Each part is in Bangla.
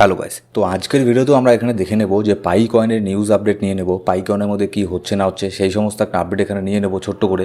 হ্যালো গাইস তো আজকের ভিডিওতেও আমরা এখানে দেখে নেব যে পাই কয়েনের নিউজ আপডেট নিয়ে নেব পাই কয়েনের মধ্যে কী হচ্ছে না হচ্ছে, সেই সমস্ত একটা আপডেট এখানে নিয়ে নেব ছোট্ট করে।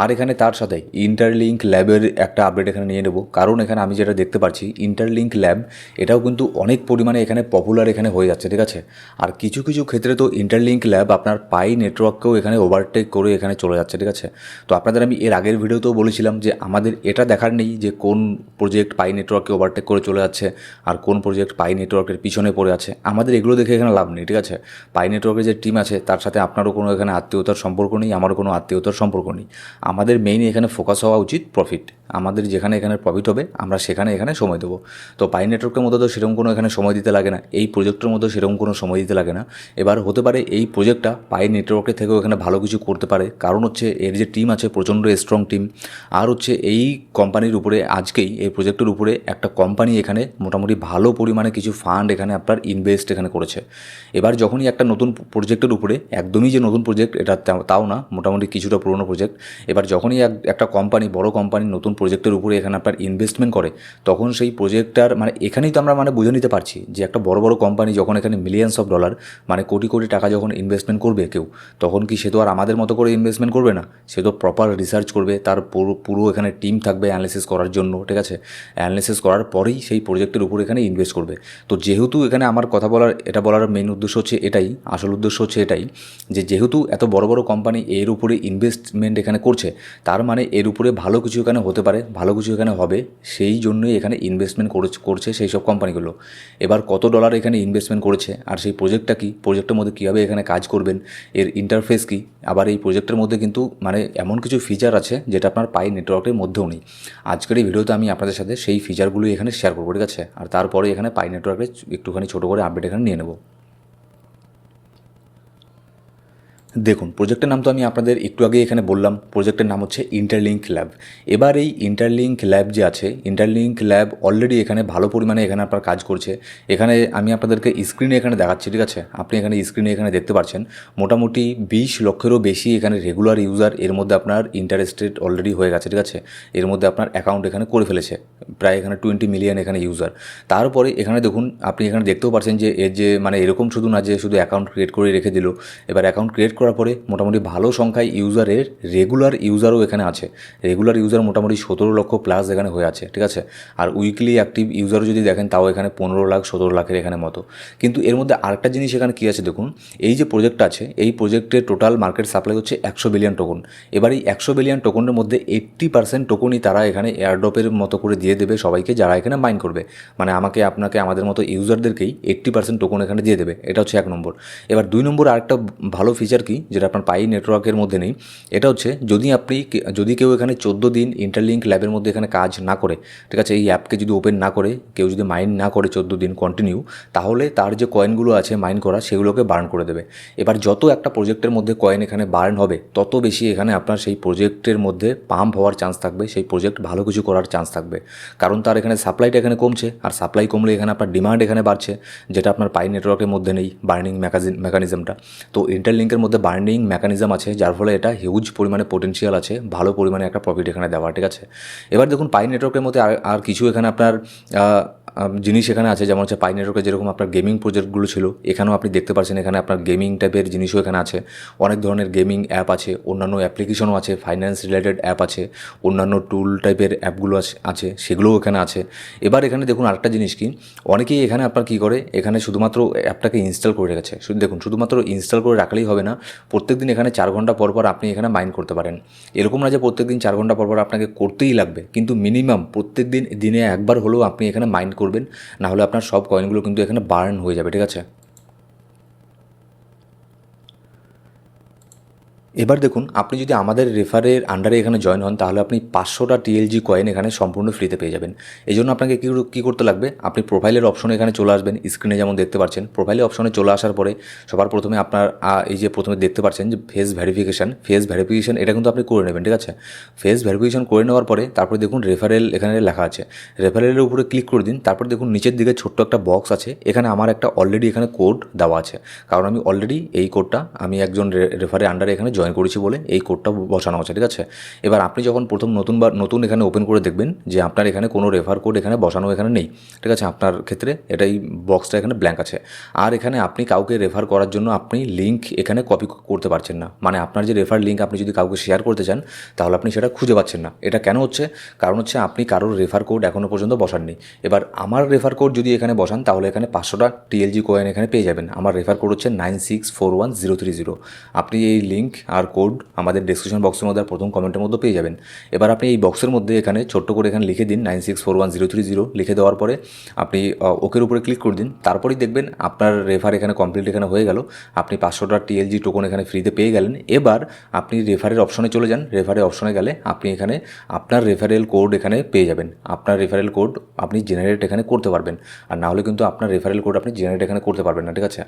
আর এখানে তার সাথে ইন্টারলিঙ্ক ল্যাবের একটা আপডেট এখানে নিয়ে নেব। কারণ এখানে আমি যেটা দেখতে পাচ্ছি ইন্টারলিঙ্ক ল্যাব এটাও কিন্তু অনেক পরিমাণে এখানে পপুলার এখানে হয়ে যাচ্ছে, ঠিক আছে? আর কিছু কিছু ক্ষেত্রে তো ইন্টারলিঙ্ক ল্যাব আপনার পাই নেটওয়ার্ককেও এখানে ওভারটেক করে এখানে চলে যাচ্ছে, ঠিক আছে? তো আপনাদের আমি এর আগের ভিডিওতেও বলেছিলাম যে আমাদের এটা দেখার নেই যে কোন প্রজেক্ট পাই নেটওয়ার্ককে ওভারটেক করে চলে যাচ্ছে, আর কোন প্রজেক্ট পাই নেটওয়ার্কের পিছনে পড়ে আছে। আমাদের এগুলো দেখে এখানে লাভ নেই, ঠিক আছে? পাই নেটওয়ার্কের যে টিম আছে, তার সাথে আপনারও কোনো এখানে আত্মীয়তার সম্পর্ক নেই, আমারও কোনো আত্মীয়তার সম্পর্ক নেই। আমাদের মেইন এখানে ফোকাস হওয়া উচিত প্রফিট আমাদের যেখানে এখানে প্রফিট হবে, আমরা সেখানে এখানে সময় দেবো। তো পাই নেটওয়ার্কের মধ্যে তো সেরকম কোনো এখানে সময় দিতে লাগে না, এই প্রজেক্টের মধ্যে সেরকম কোনো সময় দিতে লাগে না। এবার হতে পারে এই প্রজেক্টটা পাই নেটওয়ার্কের থেকেও এখানে ভালো কিছু করতে পারে, কারণ হচ্ছে এর যে টিম আছে, প্রচণ্ড স্ট্রং টিম আর হচ্ছে এই কোম্পানির উপরে, আজকেই এই প্রজেক্টের উপরে একটা কোম্পানি এখানে মোটামুটি ভালো পরিমাণে কিছু ফান্ড এখানে আপনার ইনভেস্ট এখানে করেছে। এবার যখনই একটা নতুন প্রজেক্টের উপরে, একদমই যে নতুন প্রজেক্ট এটা তাও না, মোটামুটি কিছুটা পুরনো প্রজেক্ট এবার যখনই এক একটা কোম্পানি বড় কোম্পানি নতুন প্রজেক্টের উপরে এখানে আপনার ইনভেস্টমেন্ট করে, তখন সেই প্রজেক্টটার মানে এখানেই তো আমরা মানে বুঝে নিতে পারছি যে একটা বড় বড় কোম্পানি যখন এখানে মিলিয়ন্স অফ ডলার মানে কোটি কোটি টাকা যখন ইনভেস্টমেন্ট করবে কেউ, তখন কি সে তো আর আমাদের মতো করে ইনভেস্টমেন্ট করবে না? সে তো প্রপার রিসার্চ করবে, তার পুরো পুরো এখানে টিম থাকবে অ্যানালিসিস করার জন্য, ঠিক আছে? অ্যানালিসিস করার পরেই সেই প্রজেক্টের উপর এখানে ইনভেস্ট করবে। তো যেহেতু এখানে আমার কথা বলার, এটা বলার মেন উদ্দেশ্য হচ্ছে এটাই, আসল উদ্দেশ্য হচ্ছে এটাই, যে যেহেতু এত বড় বড় কোম্পানি এর উপরে ইনভেস্টমেন্ট এখানে করছে, তার মানে এর উপরে ভালো কিছু এখানে হতে পারে, ভালো কিছু এখানে হবে, সেই জন্যই এখানে ইনভেস্টমেন্ট করছে সেই সব কোম্পানিগুলো এবার কত ডলার এখানে ইনভেস্টমেন্ট করেছে, আর সেই প্রজেক্টটা কি? প্রজেক্টের মধ্যে কীভাবে এখানে কাজ করবেন? এর ইন্টারফেস কি? আবার এই প্রজেক্টের মধ্যে কিন্তু মানে এমন কিছু ফিচার আছে, যেটা আপনার পাই নেটওয়ার্কের মধ্যেও নেই। আজকের এই ভিডিওতে আমি আপনাদের সাথে সেই ফিচারগুলো এখানে শেয়ার করব, ঠিক আছে? আর তারপরে এখানে পাই নেটওয়ার্কের একটুখানি ছোটো করে আপডেট এখানে নিয়ে নেব। দেখুন প্রজেক্টের নাম তো আমি আপনাদের একটু আগে এখানে বললাম প্রজেক্টের নাম হচ্ছে ইন্টারলিঙ্ক ল্যাব এবার এই ইন্টারলিঙ্ক ল্যাব যে আছে ইন্টারলিঙ্ক ল্যাব অলরেডি এখানে ভালো পরিমাণে এখানে আপনার কাজ করছে। এখানে আমি আপনাদেরকে স্ক্রিনে এখানে দেখাচ্ছি, ঠিক আছে? আপনি এখানে স্ক্রিনে এখানে দেখতে পাচ্ছেন মোটামুটি বিশ লক্ষেরও বেশি এখানে রেগুলার ইউজার এর মধ্যে আপনার ইন্টারেস্টেড অলরেডি হয়ে গেছে, ঠিক আছে? এর মধ্যে আপনার অ্যাকাউন্ট এখানে করে ফেলেছে, প্রায় এখানে টোয়েন্টি মিলিয়ন এখানে ইউজার তারপরে এখানে দেখুন, আপনি এখানে দেখতেও পাচ্ছেন যে এর যে মানে এরকম শুধু না যে, শুধু অ্যাকাউন্ট ক্রিয়েট করে রেখে দিল। এবার অ্যাকাউন্ট ক্রিয়েট করার পরে মোটামুটি ভালো সংখ্যায় ইউজারের রেগুলার ইউজারও এখানে আছে। রেগুলার ইউজার মোটামুটি সতেরো লক্ষ প্লাস এখানে হয়ে আছে, ঠিক আছে? আর উইকলি অ্যাক্টিভ ইউজারও যদি দেখেন, তাও এখানে পনেরো লাখ, সতেরো লাখের এখানে মতো। কিন্তু এর মধ্যে আরেকটা জিনিস এখানে কী আছে দেখুন, এই যে প্রজেক্টটা আছে, এই প্রজেক্টের টোটাল মার্কেট সাপ্লাই হচ্ছে একশো বিলিয়ন টোকন এবার এই একশো বিলিয়ন টোকনের মধ্যে এইট্টি পার্সেন্ট টোকনই তারা এখানে এয়ারড্রপের মতো করে দিয়ে দেবে সবাইকে যারা এখানে মাইন করবে। মানে আমাকে, আপনাকে, আমাদের মতো ইউজারদেরকেই এইট্টি পার্সেন্ট টোকন এখানে দিয়ে দেবে। এটা হচ্ছে এক নম্বর। এবার দুই নম্বর আরেকটা ভালো ফিচার কি যেটা আপনার পাই নেটওয়ার্কের মধ্যে নেই, এটা হচ্ছে যদি আপনি যদি কেউ এখানে চোদ্দ দিন ইন্টারলিঙ্ক ল্যাবের মধ্যে এখানে কাজ না করে, ঠিক আছে, এই অ্যাপকে যদি ওপেন না করে, কেউ যদি মাইন না করে চোদ্দ দিন কন্টিনিউ তাহলে তার যে কয়েনগুলো আছে মাইন করা সেগুলোকে বার্ন করে দেবে। এবার যত একটা প্রজেক্টের মধ্যে কয়েন এখানে বার্ন হবে, তত বেশি এখানে আপনার সেই প্রজেক্টের মধ্যে পাম্প হওয়ার চান্স থাকবে, সেই প্রজেক্ট ভালো কিছু করার চান্স থাকবে। কারণ তার এখানে সাপ্লাইটা এখানে কমছে, আর সাপ্লাই কমলে এখানে আপনার ডিমান্ড এখানে বাড়ছে, যেটা আপনার পাই নেটওয়ার্কের মধ্যে নেই বার্নিং মেকানিজমটা তো ইন্টারলিঙ্কের মধ্যে বার্নিং মেকানিজম আছে, যার ফলে এটা হিউজ পরিমাণে পোটেনশিয়াল আছে, ভালো পরিমাণে একটা প্রফিট এখানে দেওয়া, ঠিক আছে? এবার দেখুন পাই নেটওয়ার্কের মধ্যে আর আর কিছু এখানে আপনার জিনিস এখানে আছে, যেমন হচ্ছে পাই নেটওয়ার্কে যেরকম আপনার গেমিং প্রজেক্টগুলো ছিল, এখানেও আপনি দেখতে পাচ্ছেন এখানে আপনার গেমিং টাইপের জিনিসও এখানে আছে। অনেক ধরনের গেমিং অ্যাপ আছে, অন্যান্য অ্যাপ্লিকেশনও আছে ফাইন্যান্স রিলেটেড অ্যাপ আছে, অন্যান্য টুল টাইপের অ্যাপগুলো আছে আছে, সেগুলোও এখানে আছে। এবার এখানে দেখুন আরেকটা জিনিস কি, অনেকেই এখানে আপনার কী করে, এখানে শুধুমাত্র অ্যাপটাকে ইনস্টল করে রেখেছে। দেখুন, শুধুমাত্র ইনস্টল করে রাখলেই হবে না প্রত্যেকদিন এখানে চার ঘণ্টা পর পর আপনি এখানে মাইন্ড করতে পারেন। এরকম না যে প্রত্যেকদিন চার ঘণ্টা পর পর আপনাকে করতেই লাগবে, কিন্তু মিনিমাম প্রত্যেক দিন দিনে একবার হলেও আপনি এখানে মাইন্ড করবেন না হলে আপনার সব কয়েনগুলো কিন্তু এখানে বার্ন হয়ে যাবে, ঠিক আছে? এবার দেখুন, আপনি যদি আমাদের রেফারের আন্ডারে এখানে জয়েন হন, তাহলে আপনি পাঁচশোটা টিএলজি কয়েন এখানে সম্পূর্ণ ফ্রিতে পেয়ে যাবেন। এই জন্য আপনাকে কী কী করতে লাগবে? আপনি প্রোফাইলের অপশনে এখানে চলে আসবেন স্ক্রিনে যেমন দেখতে পাচ্ছেন। প্রোফাইলের অপশনে চলে আসার পরে সবার প্রথমে আপনার এই যে প্রথমে দেখতে পাচ্ছেন যে ফেস ভেরিফিকেশান ফেস ভেরিফিকেশান এটা কিন্তু আপনি করে নেবেন, ঠিক আছে? ফেস ভেরিফিকেশান করে নেওয়ার পরে তারপরে দেখুন রেফারেল এখানে লেখা আছে। রেফারেলের উপরে ক্লিক করে দিন, তারপর দেখুন নিচের দিকে ছোট্ট একটা বক্স আছে। এখানে আমার একটা অলরেডি এখানে কোড দেওয়া আছে। কারণ আমি অলরেডি এই কোডটা আমি একজন রেফারের আন্ডারে এখানে জয়েন জয়েন করেছি বলে এই কোডটা বসানো আছে, ঠিক আছে? এবার আপনি যখন প্রথম নতুন বা নতুন এখানে ওপেন করে দেখবেন যে আপনার এখানে কোনো রেফার কোড এখানে বসানো এখানে নেই, ঠিক আছে? আপনার ক্ষেত্রে এটাই বক্সটা এখানে ব্ল্যাঙ্ক আছে। আর এখানে আপনি কাউকে রেফার করার জন্য আপনি লিঙ্ক এখানে কপি করতে পারছেন না। মানে আপনার যে রেফার লিঙ্ক আপনি যদি কাউকে শেয়ার করতে চান, তাহলে আপনি সেটা খুঁজে পাচ্ছেন না। এটা কেন হচ্ছে? কারণ হচ্ছে আপনি কারোর রেফার কোড এখনও পর্যন্ত বসাননি। এবার আমার রেফার কোড যদি এখানে বসান, তাহলে এখানে পাঁচশোটা টিএলজি কয়েন এখানে পেয়ে যাবেন। আমার রেফার কোড হচ্ছে nine six four one zero three zero আপনি এই লিঙ্ক আর কোড আমাদের ডিসক্রিপশন বক্সের মধ্যে প্রথম কমেন্টের মধ্যে পেয়ে যাবেন। এবার আপনি এই বক্সের মধ্যে এখানে ছোট্ট করে এখানে লিখে দিন nine six four one zero three zero লিখে দেওয়ার পরে আপনি ওকের উপরে ক্লিক করে দিন। তারপরেই দেখবেন আপনার রেফার এখানে কমপ্লিট এখানে হয়ে গেল। আপনি পাঁচশোটা টিএলজি টোকন এখানে ফ্রিতে পেয়ে গেলেন। এবার আপনি রেফারের অপশনে চলে যান। রেফারের অপশনে গেলে আপনি এখানে আপনার রেফারেল কোড এখানে পেয়ে যাবেন। আপনার রেফারেল কোড আপনি জেনারেট এখানে করতে পারবেন। আর না হলে কিন্তু আপনার রেফারেল কোড আপনি জেনারেট এখানে করতে পারবেন না, ঠিক আছে?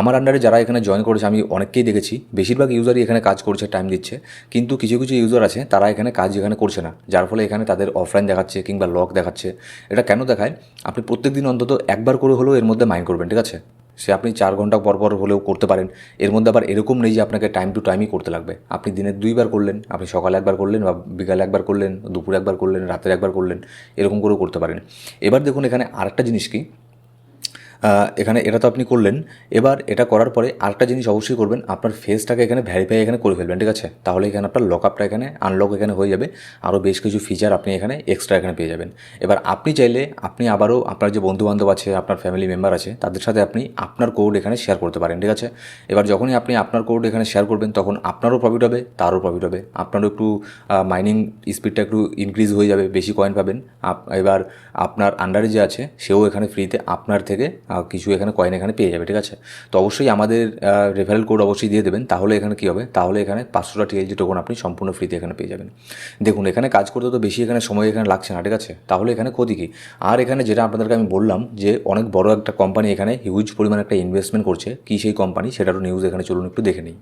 আমার আন্ডারে যারা এখানে জয়েন করেছে, আমি অনেককেই দেখেছি। বেশিরভাগ ইউজারই এখানে কাজ করছে টাইম দিচ্ছে। কিন্তু কিছু কিছু ইউজার আছে, তারা এখানে কাজ এখানে করছে না। যার ফলে এখানে তাদের অফলাইন দেখাচ্ছে কিংবা লক দেখাচ্ছে। এটা কেন দেখায়? আপনি প্রত্যেক দিন অন্তত একবার করে হলেও এর মধ্যে মাইন্ড করবেন, ঠিক আছে? সে আপনি চার ঘণ্টা পর পর হলেও করতে পারেন। এর মধ্যে আবার এরকম নেই যে আপনাকে টাইম টু টাইমই করতে লাগবে। আপনি দিনে দুইবার করলেন, আপনি সকালে একবার করলেন বা বিকালে একবার করলেন, দুপুরে একবার করলেন, রাতের একবার করলেন, এরকম করেও করতে পারেন। এবার দেখুন এখানে আরেকটা জিনিস কি? এখানে এটা তো আপনি করলেন। এবার এটা করার পরে আরেকটা জিনিস অবশ্যই করবেন, আপনার ফেসটাকে এখানে ভ্যারিফাই এখানে করে ফেলবেন, ঠিক আছে? তাহলে এখানে আপনার লক আপটা এখানে আনলক এখানে হয়ে যাবে। আরও বেশ কিছু ফিচার আপনি এখানে এক্সট্রা এখানে পেয়ে যাবেন। এবার আপনি চাইলে আপনি আবারও আপনার যে বন্ধুবান্ধব আছে, আপনার ফ্যামিলি মেম্বার আছে, তাদের সাথে আপনি আপনার কোড এখানে শেয়ার করতে পারেন, ঠিক আছে? এবার যখনই আপনি আপনার কোড এখানে শেয়ার করবেন, তখন আপনারও প্রফিট হবে, তারও প্রফিট হবে। আপনারও একটু মাইনিং স্পিডটা একটু ইনক্রিজ হয়ে যাবে, বেশি কয়েন পাবেন। এবার আপনার আন্ডারে যে আছে, সেও এখানে ফ্রিতে আপনার থেকে কিছু এখানে কয়েন এখানে পেয়ে যাবে, ঠিক আছে? তো অবশ্যই আমাদের রেফারেল কোড অবশ্যই দিয়ে দেবেন, তাহলে এখানে কী হবে? তাহলে এখানে পাঁচশোটা টিএলজি টোকন আপনি সম্পূর্ণ ফ্রিতে এখানে পেয়ে যাবেন। দেখুন, এখানে কাজ করতে তো বেশি এখানে সময় এখানে লাগছে না, ঠিক আছে? তাহলে এখানে ক্ষতি কী? আর এখানে যেটা আপনাদেরকে আমি বললাম যে অনেক বড় একটা কোম্পানি এখানে হিউজ পরিমাণে একটা ইনভেস্টমেন্ট করছে, কী সেই কোম্পানি সেটারও নিউজ এখানে চলুন একটু দেখে নিই।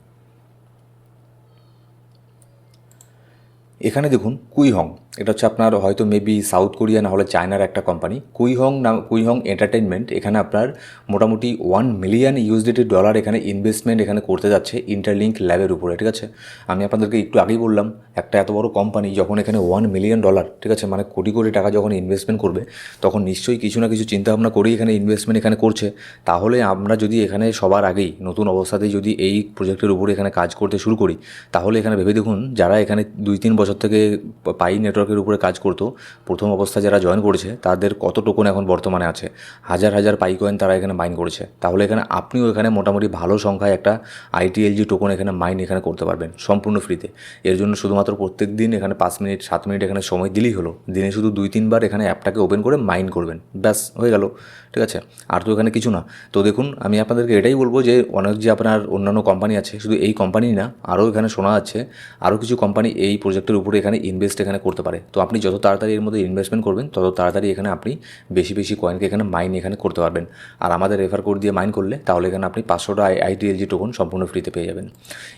এখানে দেখুন, কুইহং। এটা হচ্ছে আপনার হয়তো মেবি সাউথ কোরিয়া না হলে চায়নার একটা কোম্পানি কুইহং নাম কুইহং এন্টারটেনমেন্ট এখানে আপনার মোটামুটি ওয়ান মিলিয়ন ইউএসডিটি ডলার এখানে ইনভেস্টমেন্ট এখানে করতে যাচ্ছে ইন্টারলিঙ্ক ল্যাবের উপরে, ঠিক আছে? আমি আপনাদেরকে একটু আগেই বললাম, একটা এত বড় কোম্পানি যখন এখানে ওয়ান মিলিয়ন ডলার ঠিক আছে? মানে কোটি কোটি টাকা যখন ইনভেস্টমেন্ট করবে, তখন নিশ্চয়ই কিছু না কিছু চিন্তাভাবনা করেই এখানে ইনভেস্টমেন্ট এখানে করছে। তাহলে আমরা যদি এখানে সবার আগেই, নতুন অবস্থাতেই যদি এই প্রজেক্টের উপরে এখানে কাজ করতে শুরু করি, তাহলে এখানে ভেবে দেখুন, যারা এখানে দুই তিন বছর থেকে পাই নেটওয়ার্কের উপরে কাজ করতো, প্রথম অবস্থায় যারা জয়েন করেছে, তাদের কত টোকন এখন বর্তমানে আছে? হাজার হাজার পাইকয়েন তারা এখানে মাইন করেছে। তাহলে এখানে আপনিও এখানে মোটামুটি ভালো সংখ্যায় একটা আইটিএলজি টোকন এখানে মাইন এখানে করতে পারবেন, সম্পূর্ণ ফ্রিতে এর জন্য শুধুমাত্র প্রত্যেক দিন এখানে পাঁচ মিনিট সাত মিনিট এখানে সময় দিলেই হলো। দিনে শুধু দুই, তিনবার এখানে অ্যাপটাকে ওপেন করে মাইন করবেন, ব্যাস, হয়ে গেল, ঠিক আছে? আর তো এখানে কিছু না। তো দেখুন, আমি আপনাদেরকে এটাই বলব যে, অনেক যে আপনার অন্যান্য কোম্পানি আছে, শুধু এই কোম্পানি না, আরও এখানে শোনা যাচ্ছে, আরও কিছু কোম্পানি এই প্রজেক্টের উপরে এখানে ইনভেস্ট এখানে করতে পারে। তো আপনি যত তাড়াতাড়ি এর মধ্যে ইনভেস্টমেন্ট করবেন, তত তাড়াতাড়ি এখানে আপনি বেশি বেশি কয়েনকে এখানে মাইন এখানে করতে পারবেন। আর আমাদের রেফার কোড দিয়ে মাইন করলে, তাহলে এখানে আপনি পাঁচশোটা আই আইটিএলজি টোকন সম্পূর্ণ ফ্রিতে পেয়ে যাবেন।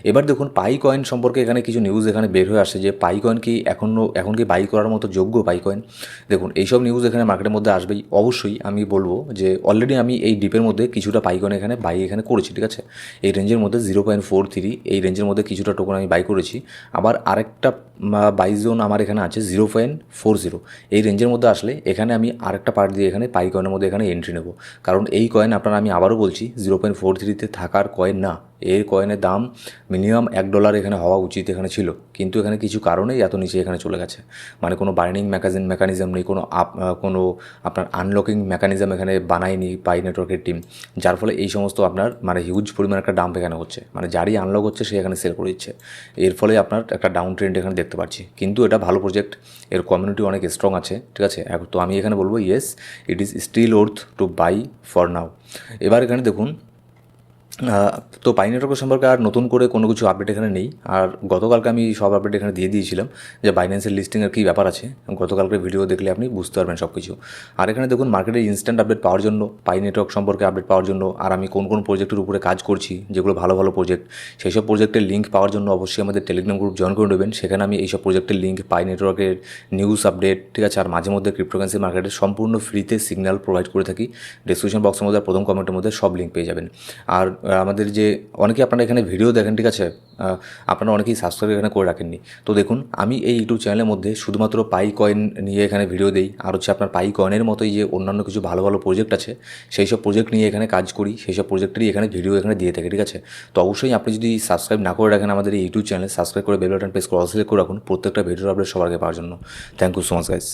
এবার দেখুন পাই কয়েন সম্পর্কে এখানে কিছু নিউজ এখানে বের হয়ে আসছে যে পাই কয়েন কি এখনও এখন কি বাই করার মতো যোগ্য পাই কয়েন দেখুন, এইসব নিউজ এখানে মার্কেটের মধ্যে আসবেই। অবশ্যই আমি বলব যে অলরেডি আমি এই ডিপের মধ্যে কিছুটা পাই কয়েন এখানে বাই এখানে করেছি, ঠিক আছে? এই রেঞ্জের মধ্যে জিরো পয়েন্ট ফোর থ্রি এই রেঞ্জের মধ্যে কিছুটা টোকন আমি বাই করেছি। আবার আরেকটা বাই জোন আমার এখানে আছে জিরো পয়েন্ট ফোর জিরো এই রেঞ্জের মধ্যে আসলে এখানে আমি আরেকটা পার্ট দিয়ে এখানে পাই কয়েনের মধ্যে এখানে এন্ট্রি নেব। কারণ এই কয়েন আপনারা আমি আবারও বলছি জিরো পয়েন্ট ফোর থ্রিতে থাকার কয়েন না। এর কয়েনের দাম মিনিমাম এক ডলার এখানে হওয়া উচিত এখানে ছিল। কিন্তু এখানে কিছু কারণেই এত নিচে এখানে চলে গেছে। মানে কোনো বার্নিং মেকাজিন মেকানিজম নেই, কোনো আপ কোনো আপনার আনলকিং মেকানিজম এখানে বানায়নি পাই নেটওয়ার্কের টিম যার ফলে এই সমস্ত আপনার মানে হিউজ পরিমাণ একটা ডাম্প এখানে হচ্ছে। মানে যারই আনলক হচ্ছে, সে এখানে সেল করে দিচ্ছে। এর ফলে আপনার একটা ডাউন ট্রেন্ড এখানে দেখতে পাচ্ছি। কিন্তু এটা ভালো প্রজেক্ট এর কমিউনিটি অনেক স্ট্রং আছে, ঠিক আছে? তো আমি এখানে বলব yes it is still worth to buy for now এবার এখানে দেখুন তো পাই নেটওয়ার্ক সম্পর্কে আর নতুন করে কোনো কিছু আপডেট এখানে নেই। আর গতকালকে আমি সব আপডেট এখানে দিয়ে দিয়েছিলাম যে বাইন্যান্সের লিস্টিংয়ের কী ব্যাপার আছে। গতকালকে ভিডিও দেখলে আপনি বুঝতে পারবেন সব কিছু আর এখানে দেখুন মার্কেটের ইনস্ট্যান্ট আপডেট পাওয়ার জন্য পাই নেটওয়ার্ক সম্পর্কে আপডেট পাওয়ার জন্য, আর আমি কোন কোন প্রজেক্টের উপরে কাজ করছি, যেগুলো ভালো ভালো প্রজেক্ট সেই সব প্রজেক্টের লিঙ্ক পাওয়ার জন্য অবশ্যই আমাদের টেলিগ্রাম গ্রুপ জয়েন করে নেবেন। সেখানে আমি এইসব প্রজেক্টের লিঙ্ক পাই নেটওয়ার্কের নিউজ আপডেট ঠিক আছে? আর মাঝে মধ্যে ক্রিপ্টোকারেন্সি মার্কেটে সম্পূর্ণ ফ্রিতে সিগন্যাল প্রোভাইড করে থাকি। ডিসক্রিপশন বক্সের মধ্যে প্রথম কমেন্টের মধ্যে সব লিঙ্ক পেয়ে যাবেন। আর আমাদের যে অনেকেই আপনারা এখানে ভিডিও দেখেন, ঠিক আছে? আপনারা অনেকেই সাবস্ক্রাইব এখানে করে রাখেননি। তো দেখুন, আমি এই ইউটিউব চ্যানেলের মধ্যে শুধুমাত্র পাই কয়েন নিয়ে এখানে ভিডিও দেই। আর হচ্ছে আপনার পাই কয়েনের মতোই যে অন্যান্য কিছু ভালো ভালো প্রজেক্ট আছে, সেই সব প্রজেক্ট নিয়ে এখানে কাজ করি, সেই সব প্রজেক্টেরই এখানে ভিডিও এখানে দিয়ে থাকে, ঠিক আছে? তো অবশ্যই আপনি যদি সাবস্ক্রাইব না করে রাখেন আমাদের এই ইউটিউব চ্যানেল সাবস্ক্রাইব করে বেল বাটন প্রেস করে অসিলেক্ট করে রাখুন। প্রত্যেকটা ভিডিও আপডেট সবার আগে পাওয়ার জন্য। Thank you so much guys